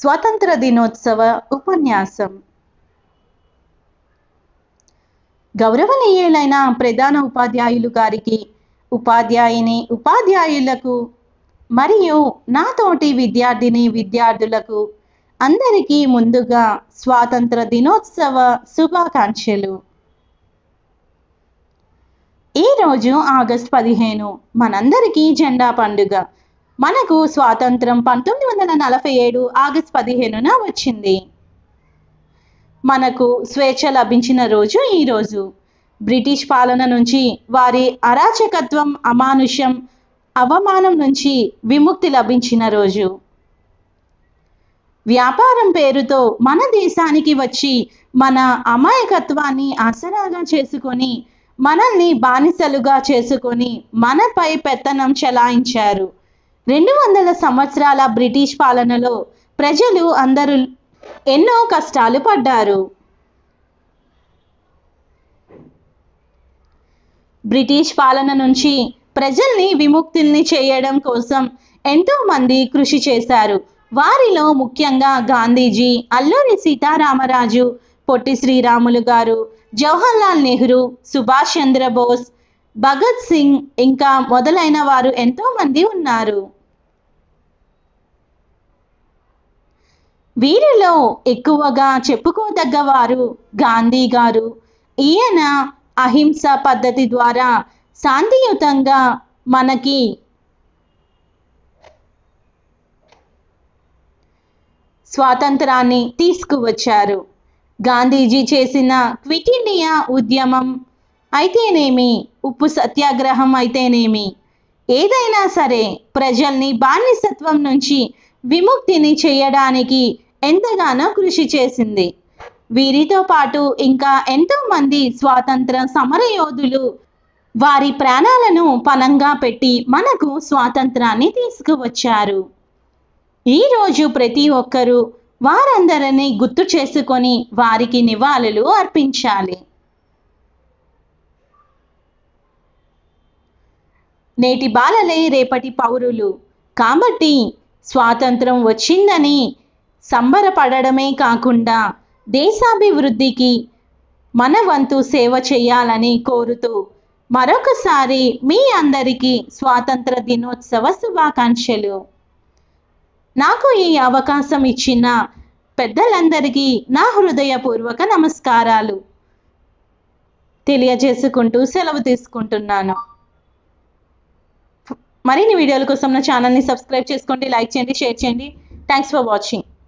స్వాతంత్ర దినోత్సవ ఉపన్యాసం. గౌరవనీయులైన ప్రధాన ఉపాధ్యాయులు గారికి ఉపాధ్యాయుని ఉపాధ్యాయులకు మరియు నాతోటి విద్యార్థిని విద్యార్థులకు అందరికీ ముందుగా స్వాతంత్ర దినోత్సవ శుభాకాంక్షలు. ఈరోజు ఆగస్ట్ పదిహేను మనందరికీ జెండా పండుగ. మనకు స్వాతంత్రం పంతొమ్మిది వందల నలభై ఏడు ఆగస్ట్ పదిహేనున వచ్చింది. మనకు స్వేచ్ఛ లభించిన రోజు ఈరోజు బ్రిటిష్ పాలన నుంచి వారి అరాచకత్వం అమానుషం అవమానం నుంచి విముక్తి లభించిన రోజు. వ్యాపారం పేరుతో మన దేశానికి వచ్చి మన అమాయకత్వాన్ని ఆసరాగా చేసుకొని మనల్ని బానిసలుగా చేసుకొని మనపై పెత్తనం చెలాయించారు. రెండు వందల సంవత్సరాల బ్రిటిష్ పాలనలో ప్రజలు అందరూ ఎన్నో కష్టాలు పడ్డారు. బ్రిటిష్ పాలన నుంచి ప్రజల్ని విముక్తుల్ని చేయడం కోసం ఎంతో మంది కృషి చేశారు. వారిలో ముఖ్యంగా గాంధీజీ అల్లూరి సీతారామరాజు పొట్టి శ్రీరాములు గారు జవహర్లాల్ నెహ్రూ సుభాష్ చంద్రబోస్ భగత్ సింగ్ ఇంకా మొదలైన వారు ఎంతో మంది ఉన్నారు. వీరిలో ఎక్కువగా చెప్పుకోదగ్గవారు గాంధీ గారు. ఈయన అహింస పద్ధతి ద్వారా శాంతియుతంగా మనకి స్వాతంత్రాన్ని తీసుకువచ్చారు. గాంధీజీ చేసిన క్విట్ ఇండియా ఉద్యమం అయితేనేమి? ఉప్పు సత్యాగ్రహం అయితేనేమి? ఏదైనా సరే ప్రజల్ని బానిసత్వం నుంచి విముక్తిని చేయడానికి ఎంతగానో కృషి చేసింది. వీరితో పాటు ఇంకా ఎంతో మంది స్వాతంత్ర సమరయోధులు వారి ప్రాణాలను పనంగా పెట్టి మనకు స్వాతంత్రాన్ని తీసుకువచ్చారు. ఈరోజు ప్రతి ఒక్కరూ వారందరినీ గుర్తు చేసుకొని వారికి నివాళులు అర్పించాలి. నేటి బాలలే రేపటి పౌరులు. కాబట్టి స్వాతంత్రం వచ్చిందని సంబరపడడమే కాకుండా దేశాభివృద్ధికి మన వంతు సేవ చేయాలని కోరుతూ మరొకసారి మీ అందరికీ స్వాతంత్ర దినోత్సవ శుభాకాంక్షలు. నాకు ఈ అవకాశం ఇచ్చిన పెద్దలందరికీ నా హృదయపూర్వక నమస్కారాలు. తెలియజేసుకుంటూ సెలవు తీసుకుంటున్నాను. మరిన్ని వీడియోల కోసం నా ఛానల్ని సబ్స్క్రైబ్ చేసుకోండి లైక్ చేయండి షేర్ చేయండి. Thanks for watching